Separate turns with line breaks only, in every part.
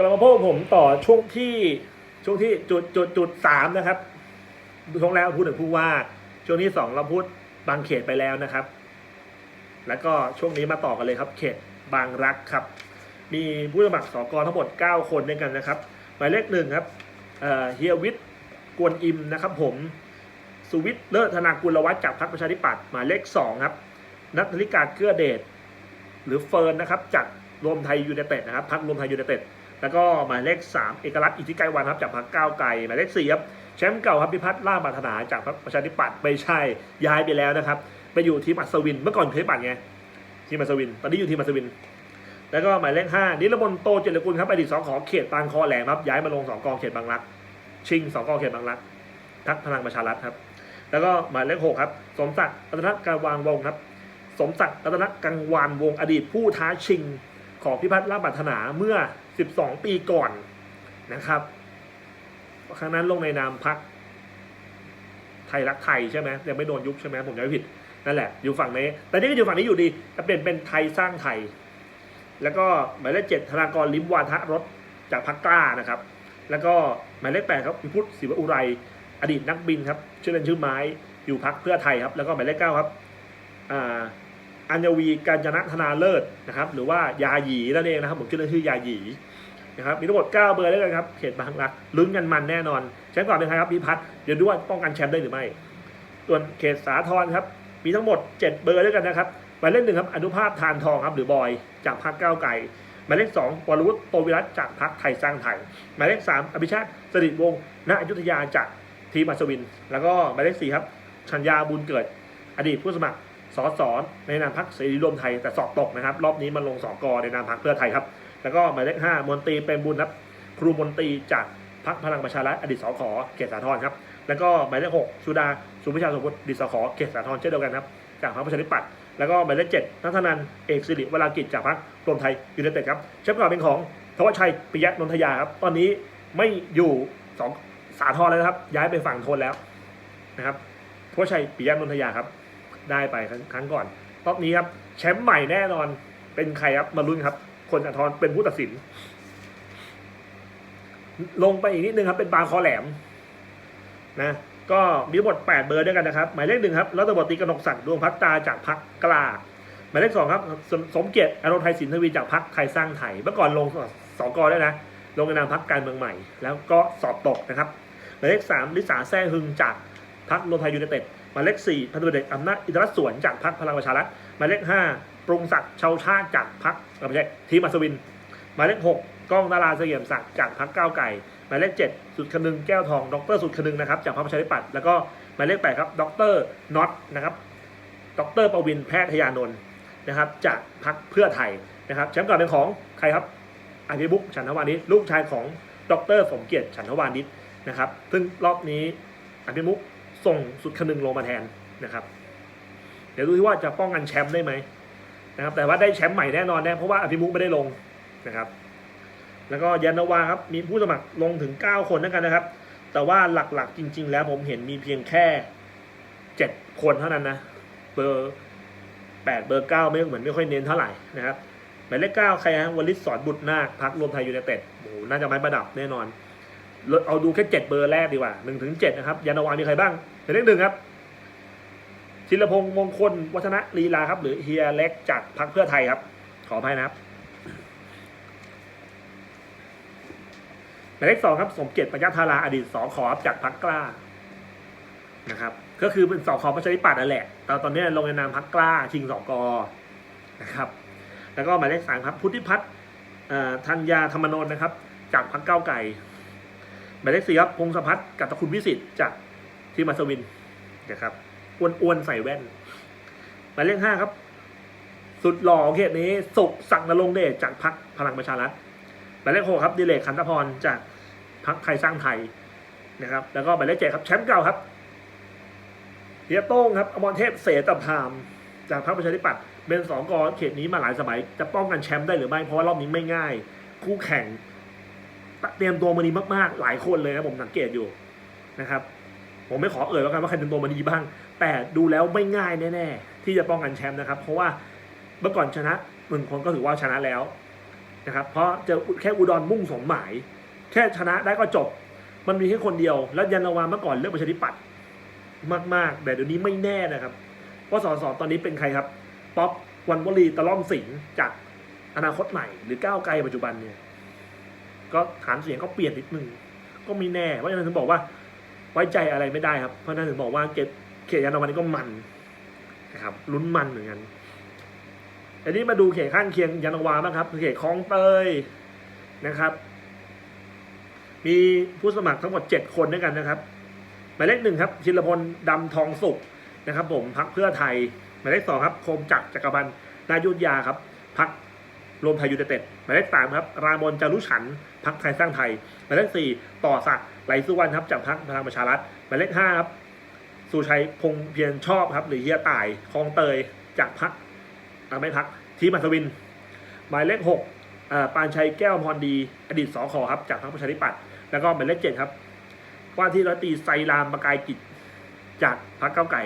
กลับมาพบผมต่อช่วงที่ช่วงที่จุดจุดจุดสามนะครับช่วงแรกเราพูดถึงผู้ว่า ช่วงที่สองเราพูดบางเขตไปแล้วนะครับ แล้วก็ช่วงนี้มาต่อกันเลยครับ เขตบางรักครับ มีผู้สมัครสกทั้งหมด 9 คนด้วยกันนะครับหมายเลขหนึ่งครับเฮียวิทย์กวนอิมนะครับ ผมสุวิทย์เลิศธนากุลวัฒน์จากพรรคประชาธิปัตย์หมายเลขสองครับนัทธิกาเกื้อเดชหรือเฟิร์นนะครับจากรวมไทยยูไนเต็ดนะครับพรรครวมไทยยูไนเต็ด แล้วก็หมายเลข 3 เอกลักษณ์อิทธิไกรวันครับจากพรรคก้าวไกลหมายเลข4ครับแชมป์เก่าครับพิพัฒน์ล่าปราถนาจากพรรคประชาธิปัตย์ไม่ใช่ย้ายไปแล้วนะครับไปอยู่ทีมอัศวินเมื่อก่อนเคยปัตย์ไงทีมอัศวิน ตอนนี้อยู่ทีมอัศวิน แล้วก็หมายเลข 5 นิรมนโตเจริญกุลครับอดีตสองขอเขตบางคอแหลมครับย้ายมาลงสองกองเขตบางรัก ชิงสองกองเขตบางรักทักพลังประชารัฐครับ แล้วก็หมายเลข6ครับ สมศักดิ์รัตนการวางวงครับ สมศักดิ์รัตนกังวานวงอดีตผู้ท้าชิงของพิพัฒน์ล่าปรารถนาเมื่อ 12 ปีก่อนนะครับครั้งนั้นลงในนามพักไทยรักไทยใช่ไหมยังไม่โดนยุบใช่ไหมผมจำไม่ผิดนั่นแหละ อยู่ฝั่งนี้ แต่นี่ก็อยู่ฝั่งนี้อยู่ดีแต่เป็นเป็นไทยสร้างไทย แล้วก็หมายเลขเจ็ดธนากรลิมวาทะรถจากพักกล้านะครับ แล้วก็หมายเลขแปดครับพิพุทธศิวอุไรอดีตนักบินครับชื่อเล่นชื่อไม้อยู่พักเพื่อไทยครับ แล้วก็หมายเลขเก้าครับอ่า อัญวีการจนะธนาเลิศนะครับหรือว่ายาหยีนั่นเองนะครับผมชื่อเล่นชื่อยาหยีนะครับมีทั้งหมด 9 เบอร์ด้วยกันครับเขตบางรักลุ้นกันมันแน่นอนแชมป์ก่อนเป็นใครครับพิพัฒน์เดี๋ยวดูว่าป้องกันแชมป์ได้หรือไม่ ส่วนเขตสาทรครับมีทั้งหมด 7 เบอร์ด้วยกันนะครับหมายเลขหนึ่งครับอนุภาพทานทองครับหรือบอยจากพรรคก้าวไก่หมายเลขสองวรวุฒิโตวิรัตจากพรรคไทยสร้างไทยหมายเลขสามอภิชาติสริวงศ์ณอยุธยาจากทีมอัศวิน แล้วก็หมายเลขสี่ครับชัญญาบุญเกิด อดีตผู้สมัคร สสในนามพรรคเสรีรวมไทยแต่สอบตกนะครับ รอบนี้มาลงสอกอในนามพรรคเพื่อไทยครับ แล้วก็หมายเลขห้ามนตรีเป็นบุญครับครูมนตรีจากพรรคพลังประชารัฐอดีตสขเขตสาทรครับแล้วก็หมายเลขหกสุดาสุพิชาสมบูรอดีตสขเขตสาทรเช่นเดียวกันครับจากพรรคประชาธิปัตย์แล้วก็หมายเลขเจ็ดนัทนันเอกสิริวรากิจจากพรรครวมไทยยูไนเต็ดครับแชมป์เก่าเป็นของทวชชัยปิยะนนทยาครับตอนนี้ไม่อยู่สองสาทรแล้วครับ ย้ายไปฝั่งทนแล้วนะครับทวชชัยปิยะนนทยาครับ ได้ไปครั้งครั้งก่อนรอบนี้ครับแชมป์ใหม่แน่นอนเป็นใครครับมาลุ้นครับ คนอัธรเป็นผู้ตัดสิน ลงไปอีกนิดนึงครับ เป็นบางคอแหลม นะ ก็มีบท8เบอร์ด้วยกันนะครับ หมายเลขหนึ่งครับรัฐบตีกนกศักดิ์ดวงพักตาจากพักกล้าหมายเลขสองครับสมสมเกียรติอารมณ์ไทยสินทวีจากพักไทยสร้างไทยเมื่อก่อนลงสองกอได้นะ ลงในนามพักการเมืองใหม่ แล้วก็สอบตกนะครับ หมายเลขสามลิสาแซ่หึงจากพักรวมไทยยูไนเต็ด หมายเลขสี่พันตำรวจเอกอำนาจอินทรสวนจากพรรคพลังประชารัฐหมายเลขห้าปรุงศักดิ์ชาวชาติจากพรรคเอ่อไม่ใช่ทีมอัศวิน หมายเลขหกก้องดาราเสี่ยมศักดิ์จากพรรคก้าวไก่หมายเลขเจ็ดสุดคนึงแก้วทองดรสุดคนึงนะครับจากพรรคประชาธิปัตย์แล้วก็หมายเลขแปดครับดรน็อตนะครับดรประวินแพทยานนท์นะครับจากพรรคเพื่อไทยนะครับแชมป์เก่อนเป็นของใครครับอภิบุกฉันทวานิชลูกชายของดรสมเกียรติฉันทวานิชนะครับ ซึ่งรอบนี้อภิมุก ส่งสุดคนึงลงมาแทนนะครับ เดี๋ยวดูที่ว่าจะป้องกันแชมป์ได้ไหมนะครับ แต่ว่าได้แชมป์ใหม่แน่นอนแน่เพราะว่าอภิมุกไม่ได้ลงนะครับ แล้วก็ยานาวาครับมีผู้สมัครลงถึง 9 คนด้วยกันนะครับ แต่ว่าหลักๆจริง ๆ แล้วผมเห็นมีเพียงแค่ 7 คนเท่านั้นนะเบอร์8เบอร์9ไม่เหมือนไม่ค่อยเน้นเท่าไหร่นะครับหมายเลข9ใครฮะวลิศสอนบุตรนาคพักรวมไทยยูไนเต็ดโอ้โหน่าจะไม้ประดับแน่นอน เอาดูแค่เจ็ดเบอร์แรกดีกว่าหนึ่งถึงเจ็ดนะครับยานาวามีใครบ้างหมายเลขหนึ่งครับชิลพงศ์มงคล วัฒนลีลาครับ หรือเฮียเล็กจากพรรคเพื่อไทยครับ ขออภัยนะครับหมายเลขสองครับสมเกียรติปัญญาธาราอดีตสอขอจากพรรคกล้านะครับ ก็คือเป็นสอขอประชาธิปัตย์นั่นแหละแต่ตอนนี้ลงในนามพรรคกล้าชิงสอกอนะครับ แล้วก็หมายเลขสามครับ พุทธิพัฒน์ธัญญาธรรมนนท์นะครับ จากพรรคก้าวไก่ หมายเลขสี่ครับพงศพัฒน์กับตะคุณวิสิทธิ์จากทีมอัศวินนะครับอ้วนๆใส่แว่นหมายเลขห้าครับ สุดหล่อของเขตนี้สุขศักดิ์นรงเดชจากพรรคพลังประชารัฐหมายเลขหกครับดิเลกขันธพรจากพรรคไทยสร้างไทยนะครับ แล้วก็หมายเลขเจ็ดครับแชมป์เก่าครับเฮียโต้งครับอมรเทพเสตพามจากพรรคประชาธิปัตย์เป็นสองกอเขตนี้มาหลายสมัย จะป้องกันแชมป์ได้หรือไม่เพราะว่ารอบนี้ไม่ง่าย คู่แข่ง เตรียมตัวมาดีมากๆ หลายคนเลยนะผมสังเกตอยู่นะครับ ผมไม่ขอเอ่ยแล้วกันว่าใครเตรียมตัวมาดีบ้าง แต่ดูแล้วไม่ง่ายแน่ๆ ที่จะป้องกันแชมป์นะครับ เพราะว่าเมื่อก่อนชนะหนึ่งคนก็ถือว่าชนะแล้วนะครับ เพราะจะแค่อุดรมุ่งสมหมาย แค่ชนะได้ก็จบ มันมีแค่คนเดียว แล้วยันนาวาเมื่อก่อนเลือกประชาธิปัตย์มากๆ แต่เดี๋ยวนี้ไม่แน่นะครับเพราะสสตอนนี้เป็นใครครับ ป๊อปวันวลีตะล่อมสิงจากอนาคตใหม่ หรือก้าวไกลปัจจุบันเนี่ย ก็ฐานเสียงก็เปลี่ยนนิดนึงก็ไม่แน่เพราะฉะนั้นถึงบอกว่าไว้ใจอะไรไม่ได้ครับ เพราะฉะนั้นถึงบอกว่าเขตเขตยานนาวานี่ก็มันนะครับลุ้นมันเหมือนกันอันนี้มาดูเขตข้างเคียงยานนาวาบ้างครับคือเขตคลองเตยนะครับ มีผู้สมัครทั้งหมดเจ็ดคนด้วยกันนะครับหมายเลขหนึ่งครับชินลพลดำทองสุขนะครับ ผมพักเพื่อไทยหมายเลขสองครับ โคมจักรจักรพันนายุทธยาครับพัก รวมไทยยูไนเต็ดหมายเลขสามครับ รามนจารุฉันท์พักไทยสร้างไทยหมายเลขสี่ต่อศักดิ์ไหลสุวรรณครับจากพักพลังประชารัฐหมายเลขห้าครับสุชัยพงเพียรชอบครับ หรือเฮียต่ายคลองเตยจากพักไม่พักทีมัสวิน หมายเลขหกอ่าปานชัยแก้วพรดี อดีตสขครับจากพรรคประชาธิปัตย์แล้วก็หมายเลขเจ็ดครับ ว่าที่ร้อยตีไซรามประกายกิจจากพรรคเก้าวไก่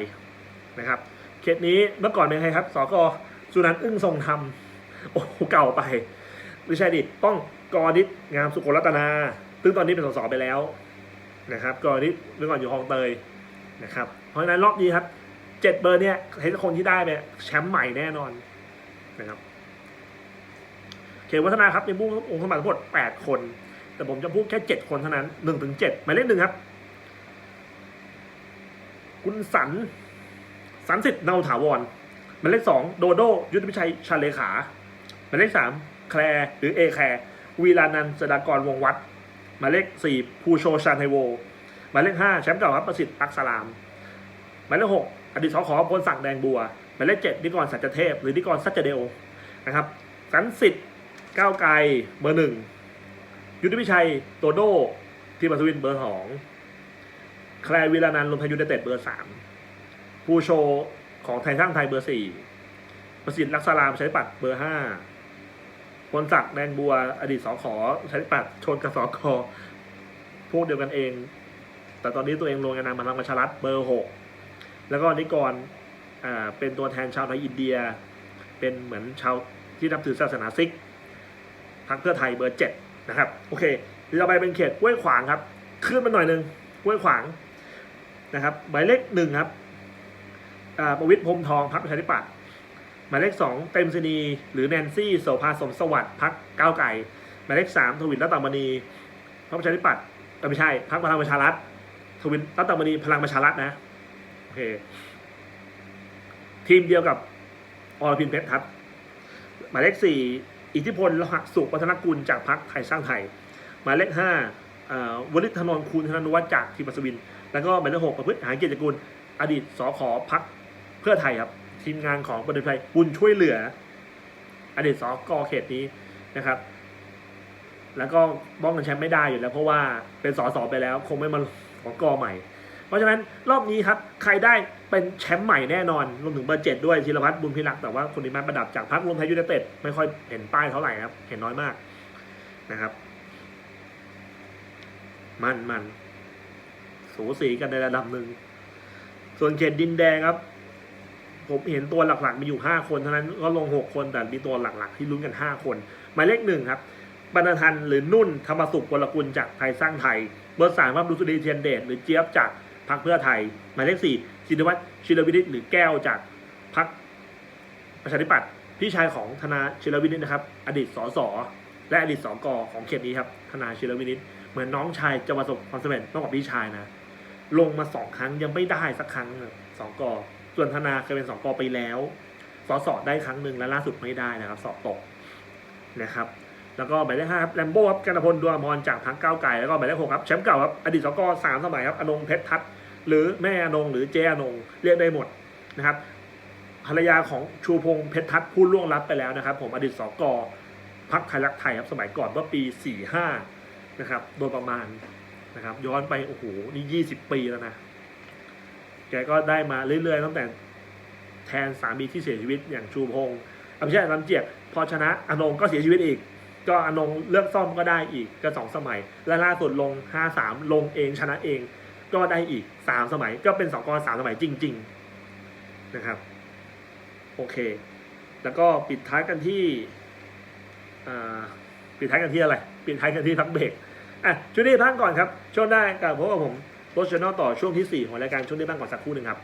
นะครับเขตนี้เมื่อก่อนเป็นใครครับสกสุนันท์อึ้งทรงธรรม โอ้เก่าไป ไม่ใช่ดิต้องกอนิดงามสุขรัตนาซึ่งตอนนี้เป็นสสไปแล้วนะครับกอนิดเมื่อก่อนอยู่คลองเตยนะครับ เพราะฉะนั้นรอบนี้ครับเจ็ดเบอร์เนี่ยเห็นคนที่ได้เนี่ยแชมป์ใหม่แน่นอนนะครับเขตวัฒนาครับมีผู้องค์สมัครทั้งหมดแปดคน แต่ผมจะพูดแค่เจ็ดคนเท่านั้นหนึ่งถึงเจ็ดหมายเลขหนึ่งครับ คุณสันสันสิทธิ์เนาถาวรหมายเลขสองโดโดยุทธพิชัยชาเลขา มายเลขสามแคลร์หรือเอแคร์วีลานันสดากรวงวัดหมายเลขสี่ภูโชชานไฮโวหมายเลขห้าแชมป์เก่าครับประสิทธิ์อักษรามหมายเลขหกอดีตสขพลสั่งแดงบัวหมายเลขเจ็ดนิกรสัจเทพ หรือนิกรสัจเดลนะครับสันสิทธิ์ก้าวไกลเบอร์หนึ่งยุทธพิชัยโตโดที่บัสวินเบอร์สองแคลวิลานันท์รวมไทยยูไนเต็ดเบอร์สามภูโชของไทยสร้างไทยเบอร์สี่ประสิทธิ์ลักษรามใช้ปัดเบอร์ห้า พลศักดิ์แดงบัว อดีตสขใช้ปัดชนกับสกพวกเดียวกันเอง แต่ตอนนี้ตัวเองลงในนามพลังประชารัฐเบอร์หกแล้วก็นิกรอ่าเป็นตัวแทนชาวไทยอินเดีย เป็นเหมือนชาวที่นับถือศาสนาซิกพรรคเพื่อไทยเบอร์เจ็ดนะครับ โอเคต่อไปเป็นเขตห้วยขวางครับ ขึ้นมาหน่อยหนึ่งห้วยขวางนะครับหมายเลขหนึ่งครับประวิตรพรมทองพรรคประชาธิปัตย์ หมายเลขสองเต็มซินีหรือแนนซี่โสภาสมสวัสดิ์พรรคก้าวไก่ หมายเลขสามทวินรัตนมณีพรรคประชาธิปัตย์เอ้ยไม่ใช่พรรคพลังประชารัฐทวินรัตนมณีพลังประชารัฐนะโอเคทีมเดียวกับอรพินเพชรครับ หมายเลขสี่อิทธิพลลหะสุวัฒนกุลจากพรรคไทยสร้างไทย หมายเลขห้าวลิตธนนคูณธนวัฒน์จากทีมบัสวิน แล้วก็หมายเลขหกประพฤติหาเกียรติกุลอดีตสขพักเพื่อไทยครับ ทีมงานของประเด็นไทยบุญช่วยเหลือ อดีตสกเขตนี้นะครับ แล้วก็บ้องกันแชมป์ไม่ได้อยู่แล้ว เพราะว่าเป็นสสไปแล้ว คงไม่มาของกอใหม่ เพราะฉะนั้นรอบนี้ครับ ใครได้เป็นแชมป์ใหม่แน่นอนรวมถึงเบอร์เจ็ดด้วยธีรพัฒน์บุญพิรักแต่ว่าคนนี้มาประดับจากพรรครวมไทยยูไนเต็ดไม่ค่อยเห็นป้ายเท่าไหร่ครับ เห็นน้อยมากนะครับ มันมันสูสีกันในระดับหนึ่งส่วนเขตดินแดงครับ ผมเห็นตัวหลักๆมีอยู่ห้าคนเท่านั้นก็ลงหกคนแต่มีตัวหลักๆ ที่ลุ้นกันห้าคนหมายเลขหนึ่งครับบรรทันหรือนุ่นธรรมสุขวรกุลจากไทยสร้างไทย เบอร์สามครับดุษฎีเทียนเดชหรือเจี๊ยบจากพรรคเพื่อไทย หมายเลขสี่ชินวัตรชินวินิตหรือแก้วจากพรรคประชาธิปัตย์พี่ชายของธนาชินวินิตนะครับ อดีตสสและอดีตสกของเขตนี้ครับธนาชินวินิตเหมือนน้องชายจะประสบความสำเร็จมากกว่าพี่ชายนะ ลงมาสองครั้งยังไม่ได้สักครั้งเลยสองกอ ส่วนธนาเคยเป็นสองกอไปแล้วสอสอได้ครั้งหนึ่งและล่าสุดไม่ได้นะครับ สอบตกนะครับ แล้วก็หมายเลขห้าครับแลมโบ้ครับกันพลดวงอมรจากพักก้าวไก่แล้วก็หมายเลขหกครับแชมป์เก่าครับอดีตสกสามสมัยครับอนงเพชรทัศน์หรือแม่อนงหรือเจอนงเรียกได้หมดนะครับภรรยาของชูพงษ์เพชรทัศน์ผู้ล่วงลับไปแล้วนะครับ ผมอดีตสกพักไทยรักไทยครับสมัยก่อนเมื่อปีสี่ห้านะครับโดยประมาณนะครับย้อนไปโอ้โหนี่ยี่สิบปีแล้วนะ แกก็ได้มาเรื่อยๆ ตั้งแต่แทนสามีที่เสียชีวิตอย่างชูพงศ์อะไม่ใช่ลำเจียกพอชนะอนงก็เสียชีวิตอีก ก็อนงเลือกซ่อมก็ได้อีกก็สองสมัย และล่าสุดลงห้าสามลงเองชนะเอง ก็ได้อีกสามสมัย ก็เป็นสองกอสามสมัยจริง ๆนะครับ โอเค แล้วก็ปิดท้ายกันที่ปิดท้ายกันที่อะไร ปิดท้ายกันที่พักเบรกอะช่วงนี้พักก่อนครับช่วงหน้ากลับพบกับผม โรชแนลต่อช่วงที่สี่ของรายการช่วงนี้บ้างก่อนสักครู่หนึ่งครับ